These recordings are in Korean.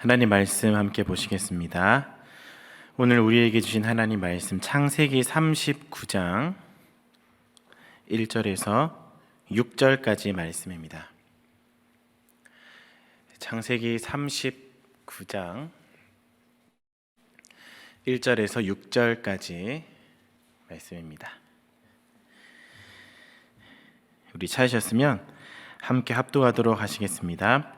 하나님 말씀 함께 보시겠습니다. 오늘 우리에게 주신 하나님 말씀 창세기 39장 1절에서 6절까지 말씀입니다. 창세기 39장 1절에서 6절까지 말씀입니다. 우리 찾으셨으면 함께 합독하도록 하시겠습니다.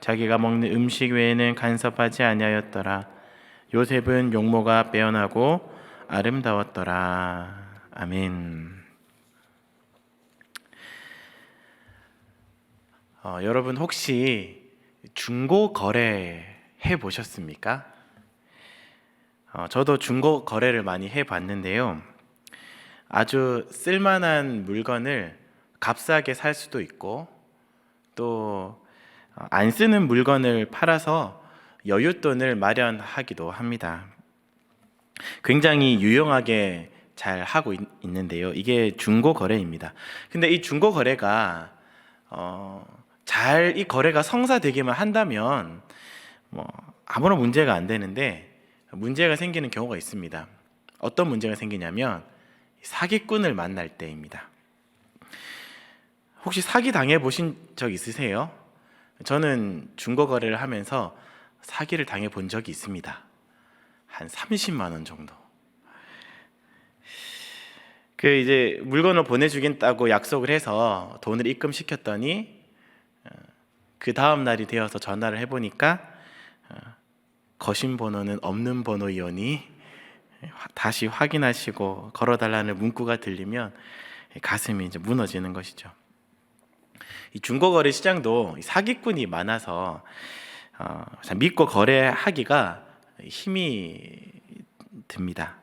자기가 먹는 음식 외에는 간섭하지 아니하였더라. 요셉은 용모가 빼어나고 아름다웠더라. 아멘. 어, 여러분 혹시 중고 거래 해 보셨습니까? 어, 저도 중고 거래를 많이 해 봤는데요. 아주 쓸만한 물건을 값싸게 살 수도 있고 또 안 쓰는 물건을 팔아서 여윳돈을 마련하기도 합니다. 굉장히 유용하게 잘 하고 있, 는데요 이게 중고 거래입니다. 근데 이 중고 거래가 어, 잘 이 거래가 성사되기만 한다면 뭐 아무런 문제가 안 되는데 문제가 생기는 경우가 있습니다. 어떤 문제가 생기냐면 사기꾼을 만날 때입니다. 혹시 사기 당해 보신 적 있으세요? 저는 중고 거래를 하면서 사기를 당해 본 적이 있습니다. 한 30만 원 정도. 그 이제 물건을 보내주겠다고 약속을 해서 돈을 입금시켰더니 어, 그 다음 날이 되어서 전화를 해보니까 어, 거신 번호는 없는 번호이오니 다시 확인하시고 걸어달라는 문구가 들리면 가슴이 이제 무너지는 것이죠. 이 중고거래 시장도 사기꾼이 많아서 어, 믿고 거래하기가 힘이 듭니다.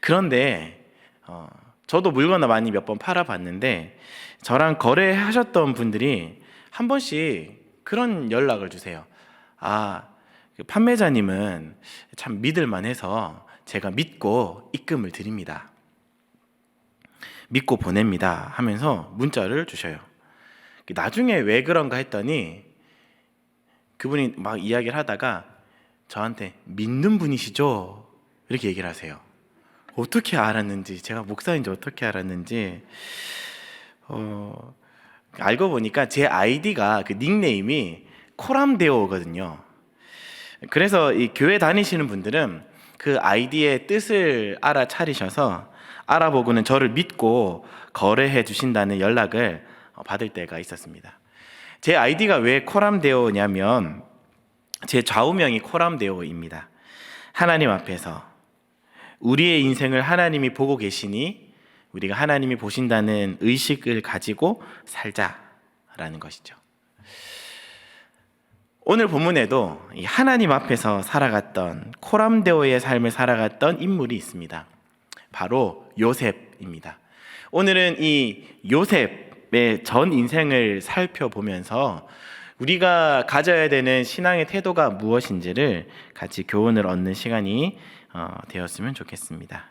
그런데 어, 저도 물건을 많이 몇 번 팔아봤는데 저랑 거래하셨던 분들이 한 번씩 그런 연락을 주세요. 아, 그 판매자님은 참 믿을만해서 제가 믿고 입금을 드립니다. 믿고 보냅니다 하면서 문자를 주셔요. 나중에 왜 그런가 했더니 그분이 막 이야기를 하다가 저한테 믿는 분이시죠? 이렇게 얘기를 하세요. 어떻게 알았는지 제가 목사인지 어떻게 알았는지 어, 알고 보니까 제 아이디가 그 닉네임이 코람데오거든요. 그래서 이 교회 다니시는 분들은 그 아이디의 뜻을 알아차리셔서 알아보고는 저를 믿고 거래해 주신다는 연락을 어, 받을 때가 있었습니다. 제 아이디가 왜 코람데오냐면 제 좌우명이 코람데오입니다. 하나님 앞에서 우리의 인생을 하나님이 보고 계시니 우리가 하나님이 보신다는 의식을 가지고 살자라는 것이죠. 오늘 본문에도 하나님 앞에서 살아갔던 코람데오의 삶을 살아갔던 인물이 있습니다. 바로 요셉입니다. 오늘은 이 요셉 전 인생을 살펴보면서 우리가 가져야 되는 신앙의 태도가 무엇인지를 같이 교훈을 얻는 시간이 어, 되었으면 좋겠습니다.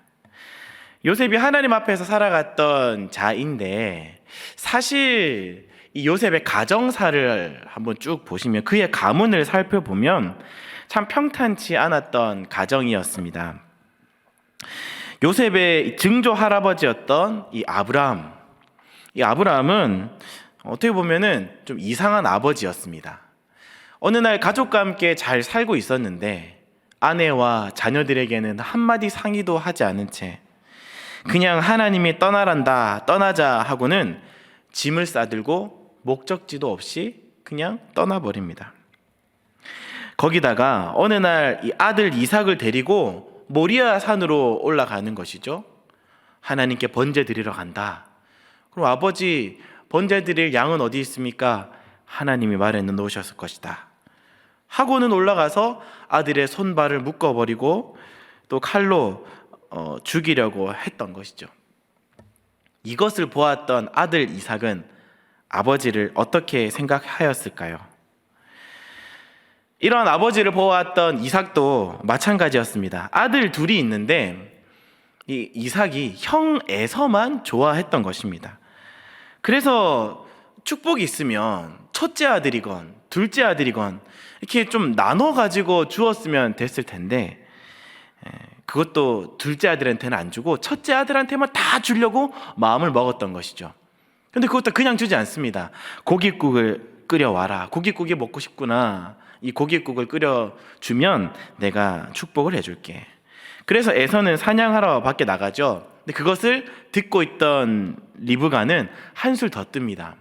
요셉이 하나님 앞에서 살아갔던 자인데 사실 이 요셉의 가정사를 한번 쭉 보시면 그의 가문을 살펴보면 참 평탄치 않았던 가정이었습니다. 요셉의 증조 할아버지였던 이 아브라함 이 아브라함은 어떻게 보면은 좀 이상한 아버지였습니다. 어느 날 가족과 함께 잘 살고 있었는데 아내와 자녀들에게는 한마디 상의도 하지 않은 채 그냥 하나님이 떠나란다, 떠나자 하고는 짐을 싸들고 목적지도 없이 그냥 떠나버립니다. 거기다가 어느 날 이 아들 이삭을 데리고 모리아 산으로 올라가는 것이죠. 하나님께 번제 드리러 간다. 그럼 아버지 번제 드릴 양은 어디 있습니까? 하나님이 말해 놓으셨을 것이다. 하고는 올라가서 아들의 손발을 묶어버리고 또 칼로 어, 죽이려고 했던 것이죠. 이것을 보았던 아들 이삭은 아버지를 어떻게 생각하였을까요? 이런 아버지를 보았던 이삭도 마찬가지였습니다. 아들 둘이 있는데 이 이삭이 형 에서만 좋아했던 것입니다. 그래서 축복이 있으면 첫째 아들이건 둘째 아들이건 이렇게 좀 나눠 가지고 주었으면 됐을 텐데 에, 그것도 둘째 아들한테는 안 주고 첫째 아들한테만 다 주려고 마음을 먹었던 것이죠. 근데 그것도 그냥 주지 않습니다. 고깃국을 끓여 와라. 고깃국이 먹고 싶구나. 이 고깃국을 끓여 주면 내가 축복을 해줄게. 그래서 에서는 사냥하러 밖에 나가죠. 근데 그것을 듣고 있던 리브가는 한술 더 뜹니다.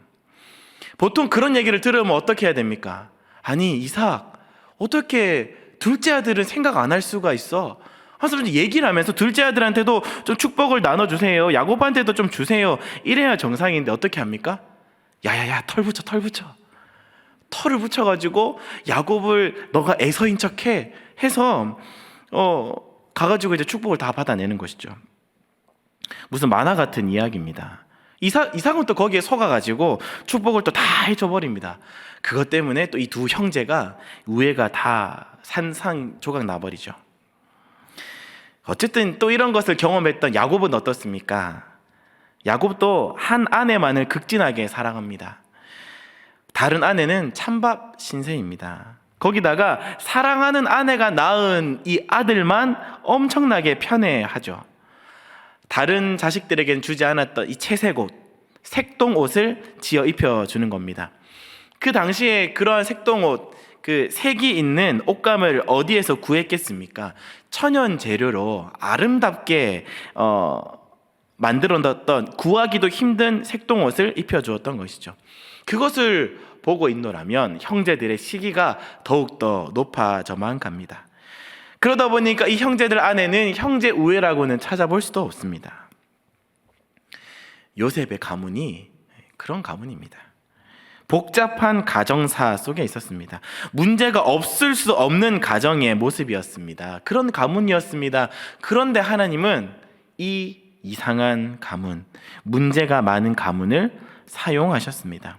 보통 그런 얘기를 들으면 어떻게 해야 됩니까? 아니 이삭 어떻게 둘째 아들은 생각 안 할 수가 있어? 하면서 얘기를 하면서 둘째 아들한테도 좀 축복을 나눠주세요. 야곱한테도 좀 주세요. 이래야 정상인데 어떻게 합니까? 야야야 털 붙여 털 붙여. 털을 붙여가지고 야곱을 너가 애서인 척해 해서 어 가가지고 이제 축복을 다 받아내는 것이죠. 무슨 만화 같은 이야기입니다. 이삭, 이삭은 또 거기에 속아가지고 축복을 또 다 해줘버립니다. 그것 때문에 또 이 두 형제가 우애가 다 산상 조각 나버리죠. 어쨌든 또 이런 것을 경험했던 야곱은 어떻습니까? 야곱도 한 아내만을 극진하게 사랑합니다. 다른 아내는 찬밥 신세입니다. 거기다가 사랑하는 아내가 낳은 이 아들만 엄청나게 편애하죠. 다른 자식들에겐 주지 않았던 이 채색 옷, 색동 옷을 지어 입혀 주는 겁니다. 그 당시에 그러한 색동 옷, 그 색이 있는 옷감을 어디에서 구했겠습니까? 천연 재료로 아름답게 어, 만들어 놨던 구하기도 힘든 색동 옷을 입혀 주었던 것이죠. 그것을 보고 있노라면 형제들의 시기가 더욱더 높아져만 갑니다. 그러다 보니까 이 형제들 안에는 형제 우애라고는 찾아볼 수도 없습니다. 요셉의 가문이 그런 가문입니다. 복잡한 가정사 속에 있었습니다. 문제가 없을 수 없는 가정의 모습이었습니다. 그런 가문이었습니다. 그런데 하나님은 이 이상한 가문, 문제가 많은 가문을 사용하셨습니다.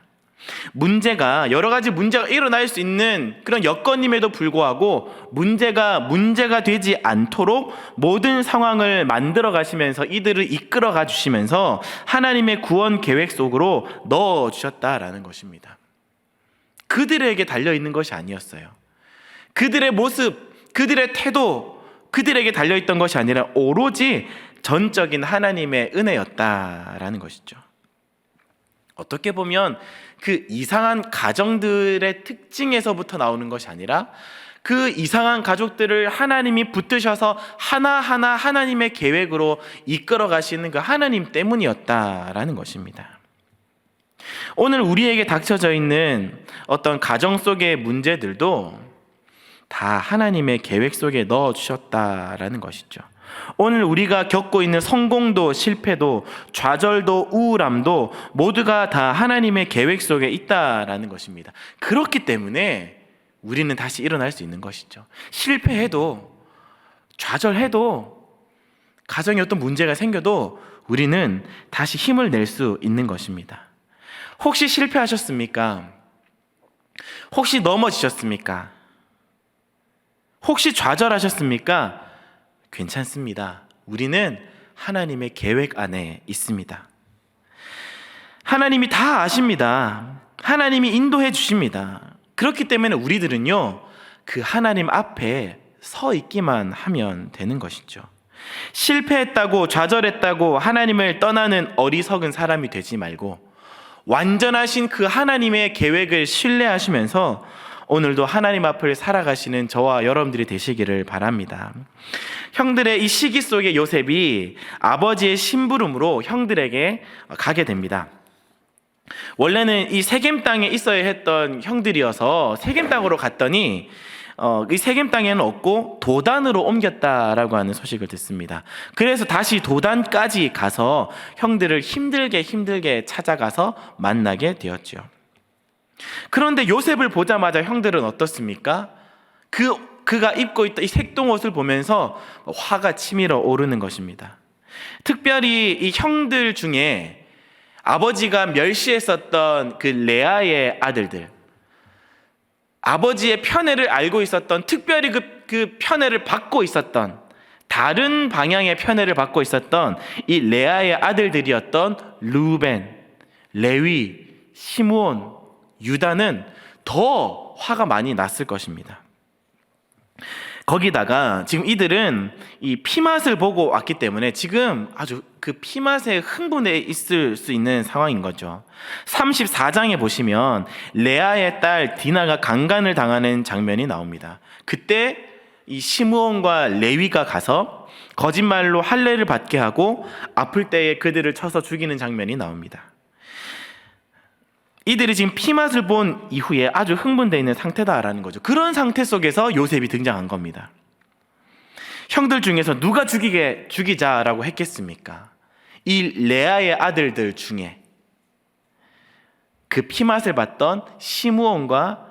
문제가 여러 가지 문제가 일어날 수 있는 그런 여건임에도 불구하고 문제가 문제가 되지 않도록 모든 상황을 만들어 가시면서 이들을 이끌어 가 주시면서 하나님의 구원 계획 속으로 넣어 주셨다라는 것입니다. 그들에게 달려 있는 것이 아니었어요. 그들의 모습, 그들의 태도, 그들에게 달려 있던 것이 아니라 오로지 전적인 하나님의 은혜였다라는 것이죠. 어떻게 보면 그 이상한 가정들의 특징에서부터 나오는 것이 아니라 그 이상한 가족들을 하나님이 붙드셔서 하나하나 하나님의 계획으로 이끌어 가시는 그 하나님 때문이었다라는 것입니다. 오늘 우리에게 닥쳐져 있는 어떤 가정 속의 문제들도 다 하나님의 계획 속에 넣어 주셨다라는 것이죠. 오늘 우리가 겪고 있는 성공도 실패도 좌절도 우울함도 모두가 다 하나님의 계획 속에 있다라는 것입니다. 그렇기 때문에 우리는 다시 일어날 수 있는 것이죠. 실패해도 좌절해도 가정에 어떤 문제가 생겨도 우리는 다시 힘을 낼 수 있는 것입니다. 혹시 실패하셨습니까? 혹시 넘어지셨습니까? 혹시 좌절하셨습니까? 괜찮습니다. 우리는 하나님의 계획 안에 있습니다. 하나님이 다 아십니다. 하나님이 인도해 주십니다. 그렇기 때문에 우리들은요, 그 하나님 앞에 서 있기만 하면 되는 것이죠. 실패했다고 좌절했다고 하나님을 떠나는 어리석은 사람이 되지 말고 완전하신 그 하나님의 계획을 신뢰하시면서 오늘도 하나님 앞을 살아가시는 저와 여러분들이 되시기를 바랍니다. 형들의 이 시기 속에 요셉이 아버지의 심부름으로 형들에게 가게 됩니다. 원래는 이 세겜 땅에 있어야 했던 형들이어서 세겜 땅으로 갔더니 어, 이 세겜 땅에는 없고 도단으로 옮겼다라고 하는 소식을 듣습니다. 그래서 다시 도단까지 가서 형들을 힘들게 힘들게 찾아가서 만나게 되었죠. 그런데 요셉을 보자마자 형들은 어떻습니까? 그 그가 입고 있던 이 색동 옷을 보면서 화가 치밀어 오르는 것입니다. 특별히 이 형들 중에 아버지가 멸시했었던 그 레아의 아들들, 아버지의 편애를 알고 있었던, 특별히 그, 그 편애를 받고 있었던, 다른 방향의 편애를 받고 있었던 이 레아의 아들들이었던 루벤, 레위, 시므온, 유다는 더 화가 많이 났을 것입니다. 거기다가 지금 이들은 이 피맛을 보고 왔기 때문에 지금 아주 그 피맛에 흥분해 있을 수 있는 상황인 거죠. 34장에 보시면 레아의 딸 디나가 강간을 당하는 장면이 나옵니다. 그때 이 시므온과 레위가 가서 거짓말로 할례를 받게 하고 아플 때에 그들을 쳐서 죽이는 장면이 나옵니다. 이들이 지금 피맛을 본 이후에 아주 흥분되어 있는 상태다라는 거죠. 그런 상태 속에서 요셉이 등장한 겁니다. 형들 중에서 누가 죽이게 죽이자라고 했겠습니까? 이 레아의 아들들 중에 그 피맛을 봤던 시므온과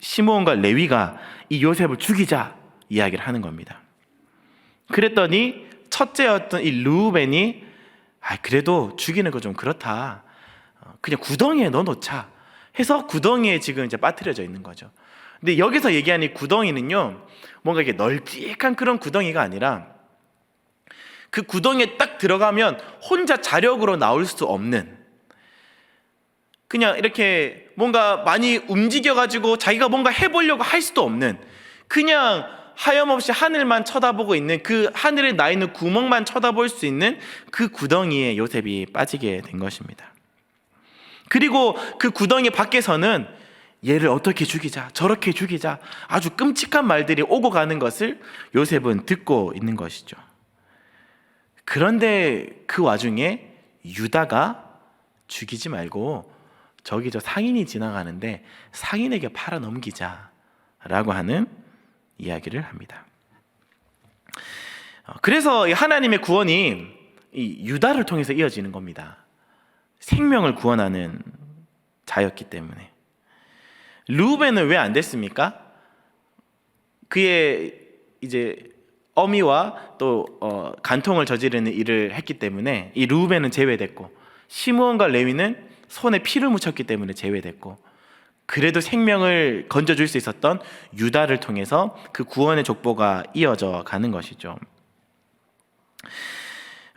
시므온과 레위가 이 요셉을 죽이자 이야기를 하는 겁니다. 그랬더니 첫째였던 이 루벤이 아 그래도 죽이는 거 좀 그렇다. 어, 그냥 구덩이에 넣어놓자 해서 구덩이에 지금 이제 빠뜨려져 있는 거죠. 근데 여기서 얘기하는 이 구덩이는요, 뭔가 이게 널찍한 그런 구덩이가 아니라 그 구덩이에 딱 들어가면 혼자 자력으로 나올 수 없는 그냥 이렇게 뭔가 많이 움직여가지고 자기가 뭔가 해보려고 할 수도 없는 그냥 하염없이 하늘만 쳐다보고 있는 그 하늘에 나 있는 구멍만 쳐다볼 수 있는 그 구덩이에 요셉이 빠지게 된 것입니다. 그리고 그 구덩이 밖에서는 얘를 어떻게 죽이자, 저렇게 죽이자 아주 끔찍한 말들이 오고 가는 것을 요셉은 듣고 있는 것이죠. 그런데 그 와중에 유다가 죽이지 말고 저기 저 상인이 지나가는데 상인에게 팔아 넘기자라고 하는 이야기를 합니다. 어, 그래서 하나님의 구원이 이 유다를 통해서 이어지는 겁니다. 생명을 구원하는 자였기 때문에. 루벤은 왜 안 됐습니까? 그의 이제 어미와 또 어, 간통을 저지르는 일을 했기 때문에 이 루벤은 제외됐고 시므온과 레위는 손에 피를 묻혔기 때문에 제외됐고 그래도 생명을 건져줄 수 있었던 유다를 통해서 그 구원의 족보가 이어져 가는 것이죠.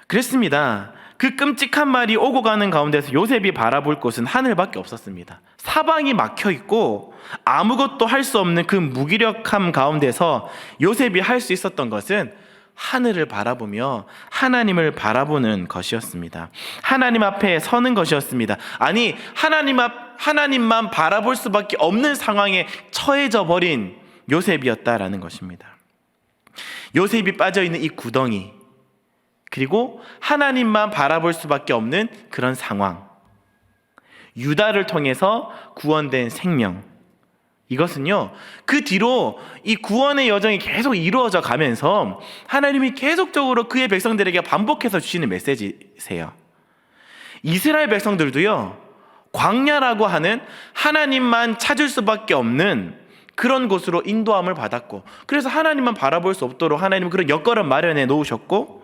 그랬습니다. 그 끔찍한 말이 오고 가는 가운데서 요셉이 바라볼 곳은 하늘밖에 없었습니다. 사방이 막혀 있고 아무것도 할 수 없는 그 무기력함 가운데서 요셉이 할 수 있었던 것은 하늘을 바라보며 하나님을 바라보는 것이었습니다. 하나님 앞에 서는 것이었습니다. 아니, 하나님 앞, 하나님만 바라볼 수밖에 없는 상황에 처해져 버린 요셉이었다라는 것입니다. 요셉이 빠져 있는 이 구덩이, 그리고 하나님만 바라볼 수밖에 없는 그런 상황. 유다를 통해서 구원된 생명. 이것은요, 그 뒤로 이 구원의 여정이 계속 이루어져 가면서 하나님이 계속적으로 그의 백성들에게 반복해서 주시는 메시지세요. 이스라엘 백성들도요, 광야라고 하는 하나님만 찾을 수밖에 없는 그런 곳으로 인도함을 받았고, 그래서 하나님만 바라볼 수 없도록 하나님은 그런 여건을 마련해 놓으셨고,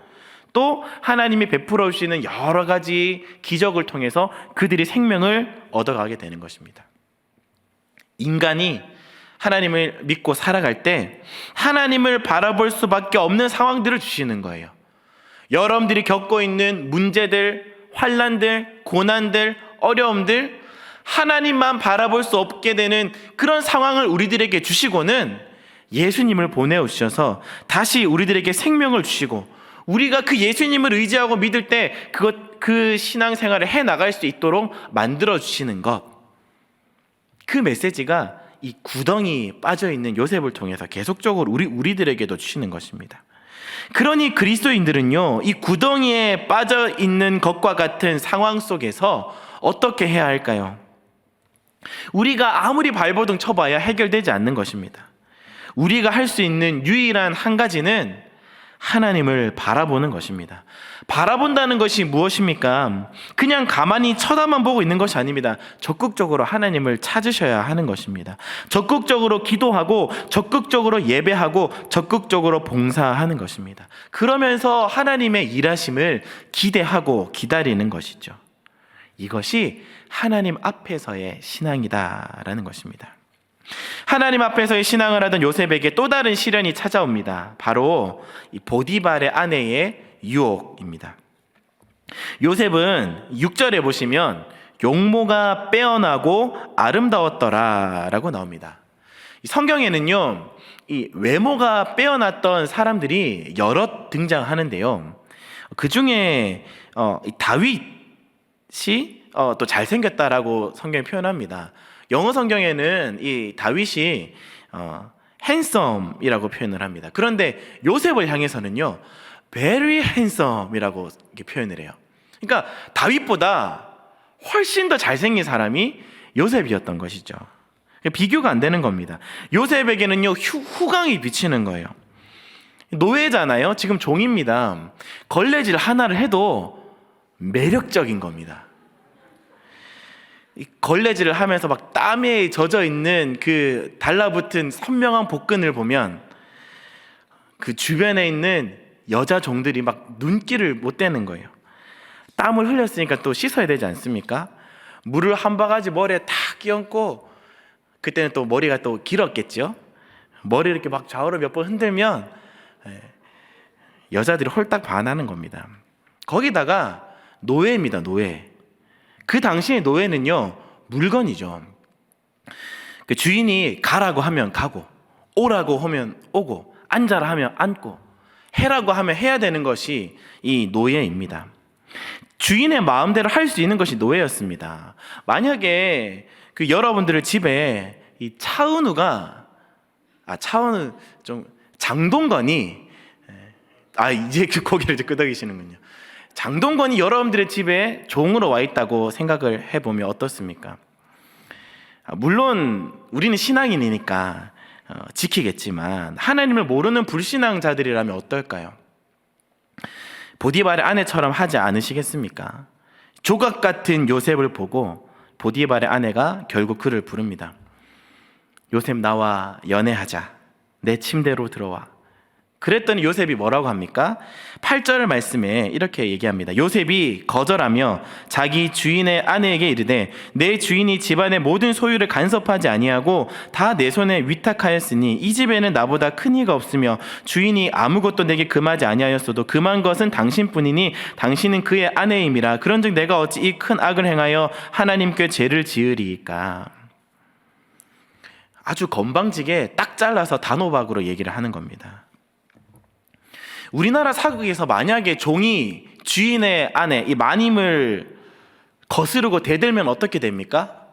또 하나님이 베풀어 주시는 여러 가지 기적을 통해서 그들이 생명을 얻어가게 되는 것입니다. 인간이 하나님을 믿고 살아갈 때 하나님을 바라볼 수밖에 없는 상황들을 주시는 거예요. 여러분들이 겪고 있는 문제들, 환란들, 고난들, 어려움들 하나님만 바라볼 수 없게 되는 그런 상황을 우리들에게 주시고는 예수님을 보내오셔서 다시 우리들에게 생명을 주시고 우리가 그 예수님을 의지하고 믿을 때 그것 그 신앙 생활을 해 나갈 수 있도록 만들어 주시는 것. 그 메시지가 이 구덩이 빠져 있는 요셉을 통해서 계속적으로 우리 우리들에게도 주시는 것입니다. 그러니 그리스도인들은요, 이 구덩이에 빠져 있는 것과 같은 상황 속에서 어떻게 해야 할까요? 우리가 아무리 발버둥 쳐봐야 해결되지 않는 것입니다. 우리가 할 수 있는 유일한 한 가지는 하나님을 바라보는 것입니다. 바라본다는 것이 무엇입니까? 그냥 가만히 쳐다만 보고 있는 것이 아닙니다. 적극적으로 하나님을 찾으셔야 하는 것입니다. 적극적으로 기도하고, 적극적으로 예배하고, 적극적으로 봉사하는 것입니다. 그러면서 하나님의 일하심을 기대하고 기다리는 것이죠. 이것이 하나님 앞에서의 신앙이다라는 것입니다. 하나님 앞에서의 신앙을 하던 요셉에게 또 다른 시련이 찾아옵니다. 바로 이 보디발의 아내의 유혹입니다. 요셉은 6절에 보시면 용모가 빼어나고 아름다웠더라 라고 나옵니다. 이 성경에는요, 이 외모가 빼어났던 사람들이 여럿 등장하는데요. 그 중에 어, 이 다윗이 어, 또 잘생겼다라고 성경이 표현합니다. 영어 성경에는 이 다윗이 어, hansome이라고 표현을 합니다. 그런데 요셉을 향해서는요, very handsome이라고 표현을 해요. 그러니까 다윗보다 훨씬 더 잘생긴 사람이 요셉이었던 것이죠. 비교가 안 되는 겁니다. 요셉에게는요, 휴, 후광이 비치는 거예요. 노예잖아요. 지금 종입니다. 걸레질 하나를 해도 매력적인 겁니다. 이 걸레질을 하면서 막 땀에 젖어 있는 그 달라붙은 선명한 복근을 보면 그 주변에 있는 여자 종들이 막 눈길을 못 떼는 거예요. 땀을 흘렸으니까 또 씻어야 되지 않습니까? 물을 한 바가지 머리에 탁 끼얹고 그때는 또 머리가 또 길었겠죠. 머리 이렇게 막 좌우로 몇 번 흔들면 예, 여자들이 홀딱 반하는 겁니다. 거기다가 노예입니다, 노예. 그 당시의 노예는요, 물건이죠. 그 주인이 가라고 하면 가고, 오라고 하면 오고, 앉아라 하면 앉고, 해라고 하면 해야 되는 것이 이 노예입니다. 주인의 마음대로 할 수 있는 것이 노예였습니다. 만약에 그 여러분들의 집에 이 차은우가, 아, 차은우 좀, 장동건이, 아, 이제 그 고개를 끄덕이시는군요. 장동건이 여러분들의 집에 종으로 와 있다고 생각을 해보면 어떻습니까? 아, 물론 우리는 신앙인이니까 어, 지키겠지만 하나님을 모르는 불신앙자들이라면 어떨까요? 보디발의 아내처럼 하지 않으시겠습니까? 조각 같은 요셉을 보고 보디발의 아내가 결국 그를 부릅니다. 요셉 나와 연애하자. 내 침대로 들어와. 그랬더니 요셉이 뭐라고 합니까? 8절 말씀에 이렇게 얘기합니다. 요셉이 거절하며 자기 주인의 아내에게 이르되 내 주인이 집안의 모든 소유를 간섭하지 아니하고 다 내 손에 위탁하였으니 이 집에는 나보다 큰 이가 없으며 주인이 아무것도 내게 금하지 아니하였어도 금한 것은 당신뿐이니 당신은 그의 아내임이라 그런즉 내가 어찌 이 큰 악을 행하여 하나님께 죄를 지으리이까 아주 건방지게 딱 잘라서 단호박으로 얘기를 하는 겁니다. 우리나라 사극에서 만약에 종이 주인의 아내 이 마님을 거스르고 대들면 어떻게 됩니까?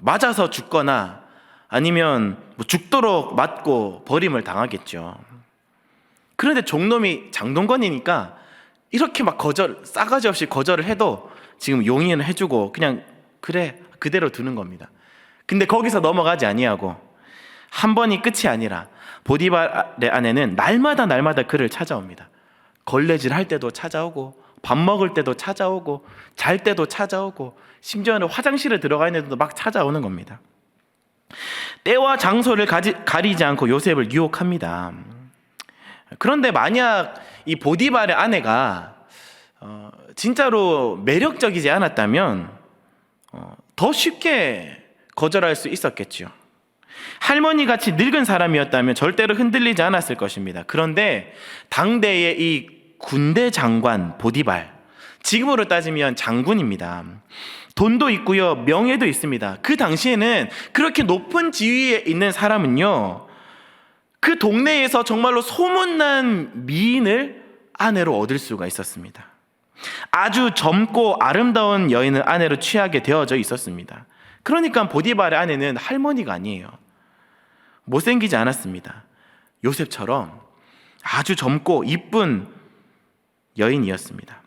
맞아서 죽거나 아니면 뭐 죽도록 맞고 버림을 당하겠죠. 그런데 종놈이 장동건이니까 이렇게 막 거절 싸가지 없이 거절을 해도 지금 용인을 해주고 그냥 그래 그대로 두는 겁니다. 근데 거기서 넘어가지 아니하고 한 번이 끝이 아니라 보디발의 아내는 날마다 날마다 그를 찾아옵니다. 걸레질 할 때도 찾아오고 밥 먹을 때도 찾아오고 잘 때도 찾아오고 심지어는 화장실에 들어가 있는 데도 막 찾아오는 겁니다. 때와 장소를 가지, 가리지 않고 요셉을 유혹합니다. 그런데 만약 이 보디발의 아내가 어, 진짜로 매력적이지 않았다면 어, 더 쉽게 거절할 수 있었겠죠. 할머니 같이 늙은 사람이었다면 절대로 흔들리지 않았을 것입니다. 그런데 당대의 이 군대 장관 보디발, 지금으로 따지면 장군입니다. 돈도 있고요, 명예도 있습니다. 그 당시에는 그렇게 높은 지위에 있는 사람은요, 그 동네에서 정말로 소문난 미인을 아내로 얻을 수가 있었습니다. 아주 젊고 아름다운 여인을 아내로 취하게 되어져 있었습니다. 그러니까 보디발의 아내는 할머니가 아니에요. 못생기지 않았습니다. 요셉처럼 아주 젊고 이쁜 여인이었습니다.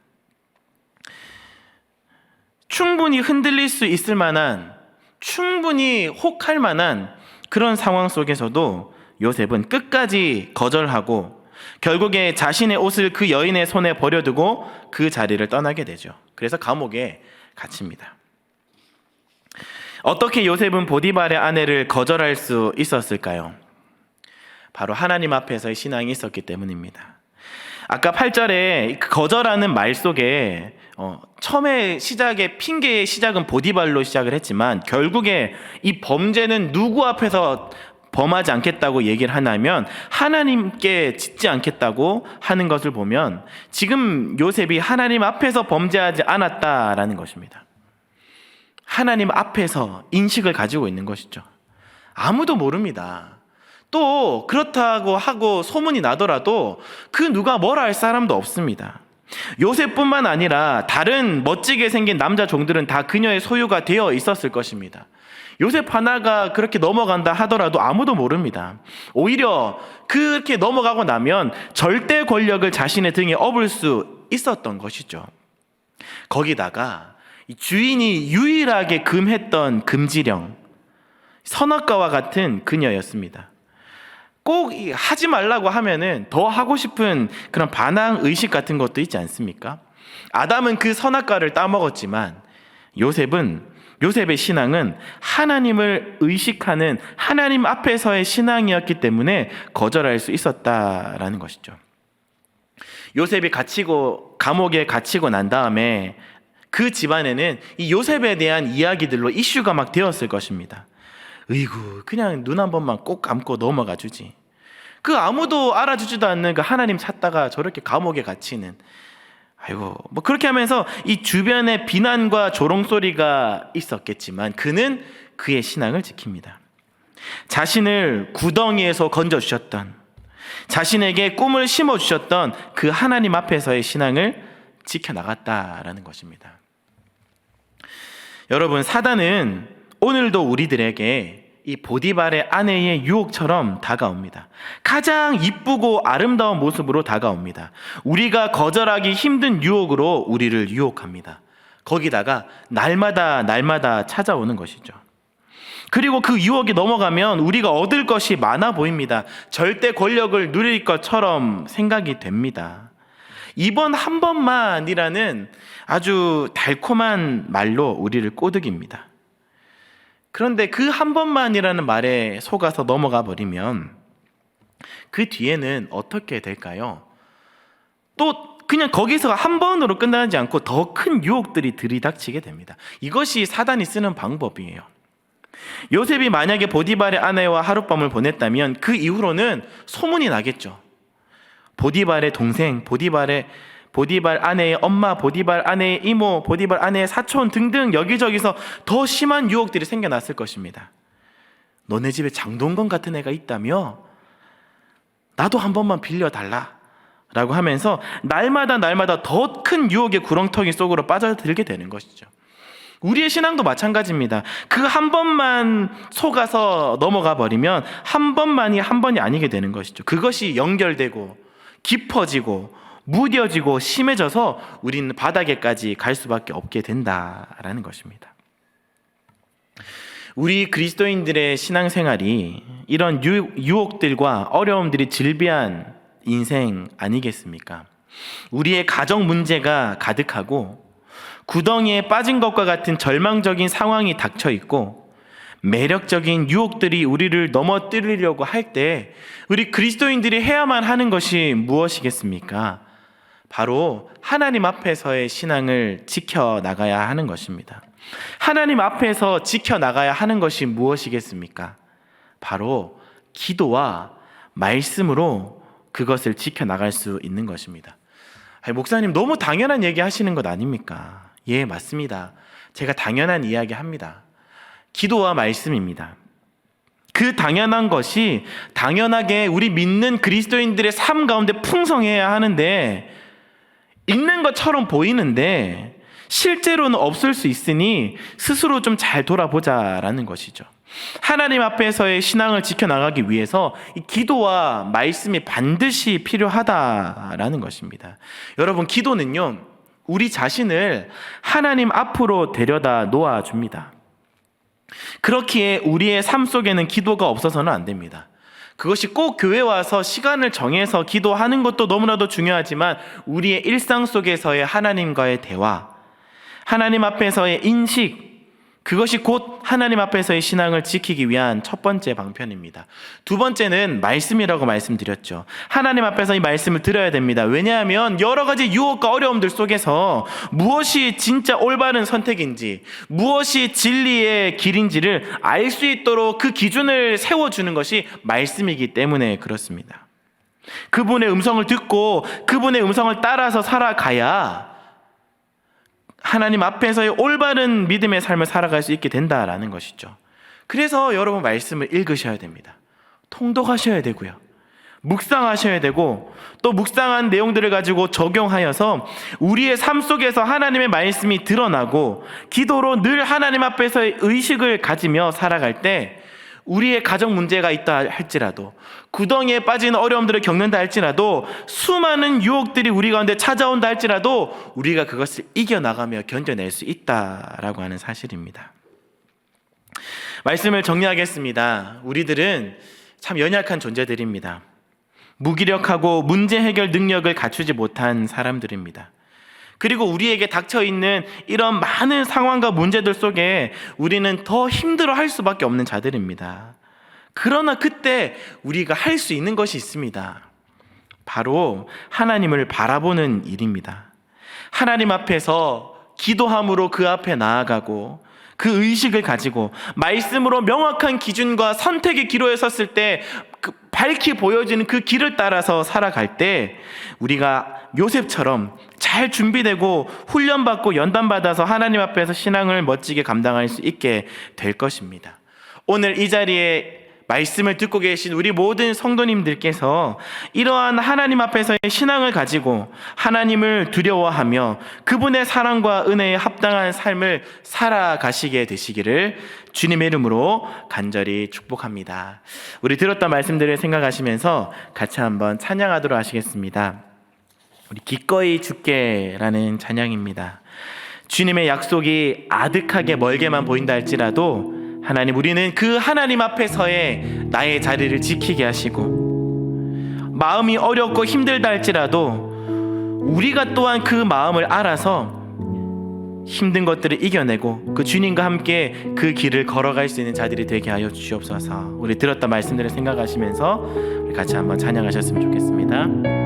충분히 흔들릴 수 있을 만한, 충분히 혹할 만한 그런 상황 속에서도 요셉은 끝까지 거절하고 결국에 자신의 옷을 그 여인의 손에 버려두고 그 자리를 떠나게 되죠. 그래서 감옥에 갇힙니다. 어떻게 요셉은 보디발의 아내를 거절할 수 있었을까요? 바로 하나님 앞에서의 신앙이 있었기 때문입니다. 아까 8절에 거절하는 말 속에 어, 처음에 시작의 핑계의 시작은 보디발로 시작을 했지만 결국에 이 범죄는 누구 앞에서 범하지 않겠다고 얘기를 하냐면 하나님께 짓지 않겠다고 하는 것을 보면 지금 요셉이 하나님 앞에서 범죄하지 않았다라는 것입니다. 하나님 앞에서 인식을 가지고 있는 것이죠. 아무도 모릅니다. 또 그렇다고 하고 소문이 나더라도 그 누가 뭐라 할 사람도 없습니다. 요셉뿐만 아니라 다른 멋지게 생긴 남자 종들은 다 그녀의 소유가 되어 있었을 것입니다. 요셉 하나가 그렇게 넘어간다 하더라도 아무도 모릅니다. 오히려 그렇게 넘어가고 나면 절대 권력을 자신의 등에 업을 수 있었던 것이죠. 거기다가 주인이 유일하게 금했던 금지령, 선악과와 같은 그녀였습니다. 꼭 하지 말라고 하면은 더 하고 싶은 그런 반항 의식 같은 것도 있지 않습니까? 아담은 그 선악과를 따먹었지만 요셉은 요셉의 신앙은 하나님을 의식하는 하나님 앞에서의 신앙이었기 때문에 거절할 수 있었다라는 것이죠. 요셉이 갇히고 감옥에 갇히고 난 다음에 그 집안에는 이 요셉에 대한 이야기들로 이슈가 막 되었을 것입니다. 의구 그냥 눈 한 번만 꼭 감고 넘어가 주지. 그 아무도 알아주지도 않는 그 하나님 찾다가 저렇게 감옥에 갇히는 아이고 뭐 그렇게 하면서 이 주변에 비난과 조롱 소리가 있었겠지만 그는 그의 신앙을 지킵니다. 자신을 구덩이에서 건져 주셨던 자신에게 꿈을 심어 주셨던 그 하나님 앞에서의 신앙을 지켜 나갔다라는 것입니다. 여러분 사단은 오늘도 우리들에게 이 보디발의 아내의 유혹처럼 다가옵니다. 가장 이쁘고 아름다운 모습으로 다가옵니다. 우리가 거절하기 힘든 유혹으로 우리를 유혹합니다. 거기다가 날마다 날마다 찾아오는 것이죠. 그리고 그 유혹이 넘어가면 우리가 얻을 것이 많아 보입니다. 절대 권력을 누릴 것처럼 생각이 됩니다. 이번 한 번만이라는 아주 달콤한 말로 우리를 꼬드깁니다. 그런데 그 한 번만이라는 말에 속아서 넘어가 버리면 그 뒤에는 어떻게 될까요? 또 그냥 거기서 한 번으로 끝나지 않고 더 큰 유혹들이 들이닥치게 됩니다. 이것이 사단이 쓰는 방법이에요. 요셉이 만약에 보디발의 아내와 하룻밤을 보냈다면 그 이후로는 소문이 나겠죠. 보디발의 동생, 보디발의 보디발 아내의 엄마, 보디발 아내의 이모, 보디발 아내의 사촌 등등 여기저기서 더 심한 유혹들이 생겨났을 것입니다. 너네 집에 장동건 같은 애가 있다며? 나도 한 번만 빌려달라. 라고 하면서 날마다 날마다 더 큰 유혹의 구렁텅이 속으로 빠져들게 되는 것이죠. 우리의 신앙도 마찬가지입니다. 그 한 번만 속아서 넘어가 버리면 한 번만이 한 번이 아니게 되는 것이죠. 그것이 연결되고 깊어지고 무뎌지고 심해져서 우리는 바닥에까지 갈 수밖에 없게 된다라는 것입니다. 우리 그리스도인들의 신앙생활이 이런 유혹들과 어려움들이 질비한 인생 아니겠습니까? 우리의 가정 문제가 가득하고 구덩이에 빠진 것과 같은 절망적인 상황이 닥쳐 있고 매력적인 유혹들이 우리를 넘어뜨리려고 할 때 우리 그리스도인들이 해야만 하는 것이 무엇이겠습니까? 바로 하나님 앞에서의 신앙을 지켜 나가야 하는 것입니다. 하나님 앞에서 지켜 나가야 하는 것이 무엇이겠습니까? 바로 기도와 말씀으로 그것을 지켜 나갈 수 있는 것입니다. 아니, 목사님 너무 당연한 얘기 하시는 것 아닙니까? 예, 맞습니다. 제가 당연한 이야기 합니다. 기도와 말씀입니다. 그 당연한 것이 당연하게 우리 믿는 그리스도인들의 삶 가운데 풍성해야 하는데 있는 것처럼 보이는데 실제로는 없을 수 있으니 스스로 좀 잘 돌아보자라는 것이죠. 하나님 앞에서의 신앙을 지켜나가기 위해서 이 기도와 말씀이 반드시 필요하다라는 것입니다. 여러분, 기도는요, 우리 자신을 하나님 앞으로 데려다 놓아줍니다. 그렇기에 우리의 삶 속에는 기도가 없어서는 안 됩니다. 그것이 꼭 교회 와서 시간을 정해서 기도하는 것도 너무나도 중요하지만 우리의 일상 속에서의 하나님과의 대화, 하나님 앞에서의 인식, 그것이 곧 하나님 앞에서의 신앙을 지키기 위한 첫 번째 방편입니다. 두 번째는 말씀이라고 말씀드렸죠. 하나님 앞에서 이 말씀을 들어야 됩니다. 왜냐하면 여러 가지 유혹과 어려움들 속에서 무엇이 진짜 올바른 선택인지, 무엇이 진리의 길인지를 알 수 있도록 그 기준을 세워주는 것이 말씀이기 때문에 그렇습니다. 그분의 음성을 듣고 그분의 음성을 따라서 살아가야 하나님 앞에서의 올바른 믿음의 삶을 살아갈 수 있게 된다라는 것이죠. 그래서 여러분 말씀을 읽으셔야 됩니다. 통독하셔야 되고요. 묵상하셔야 되고 또 묵상한 내용들을 가지고 적용하여서 우리의 삶 속에서 하나님의 말씀이 드러나고 기도로 늘 하나님 앞에서의 의식을 가지며 살아갈 때 우리의 가정 문제가 있다 할지라도 구덩이에 빠진 어려움들을 겪는다 할지라도 수많은 유혹들이 우리 가운데 찾아온다 할지라도 우리가 그것을 이겨나가며 견뎌낼 수 있다라고 하는 사실입니다. 말씀을 정리하겠습니다. 우리들은 참 연약한 존재들입니다. 무기력하고 문제 해결 능력을 갖추지 못한 사람들입니다. 그리고 우리에게 닥쳐 있는 이런 많은 상황과 문제들 속에 우리는 더 힘들어 할 수밖에 없는 자들입니다. 그러나 그때 우리가 할 수 있는 것이 있습니다. 바로 하나님을 바라보는 일입니다. 하나님 앞에서 기도함으로 그 앞에 나아가고 그 의식을 가지고 말씀으로 명확한 기준과 선택의 기로에 섰을 때그 밝히 보여지는 그 길을 따라서 살아갈 때 우리가 요셉처럼 잘 준비되고 훈련받고 연단받아서 하나님 앞에서 신앙을 멋지게 감당할 수 있게 될 것입니다. 오늘 이 자리에 말씀을 듣고 계신 우리 모든 성도님들께서 이러한 하나님 앞에서의 신앙을 가지고 하나님을 두려워하며 그분의 사랑과 은혜에 합당한 삶을 살아가시게 되시기를 주님의 이름으로 간절히 축복합니다. 우리 들었던 말씀들을 생각하시면서 같이 한번 찬양하도록 하시겠습니다. 우리 기꺼이 죽게라는 찬양입니다. 주님의 약속이 아득하게 멀게만 보인다 할지라도 하나님 우리는 그 하나님 앞에서의 나의 자리를 지키게 하시고 마음이 어렵고 힘들다 할지라도 우리가 또한 그 마음을 알아서 힘든 것들을 이겨내고 그 주님과 함께 그 길을 걸어갈 수 있는 자들이 되게 하여 주시옵소서. 우리 들었던 말씀들을 생각하시면서 우리 같이 한번 찬양하셨으면 좋겠습니다.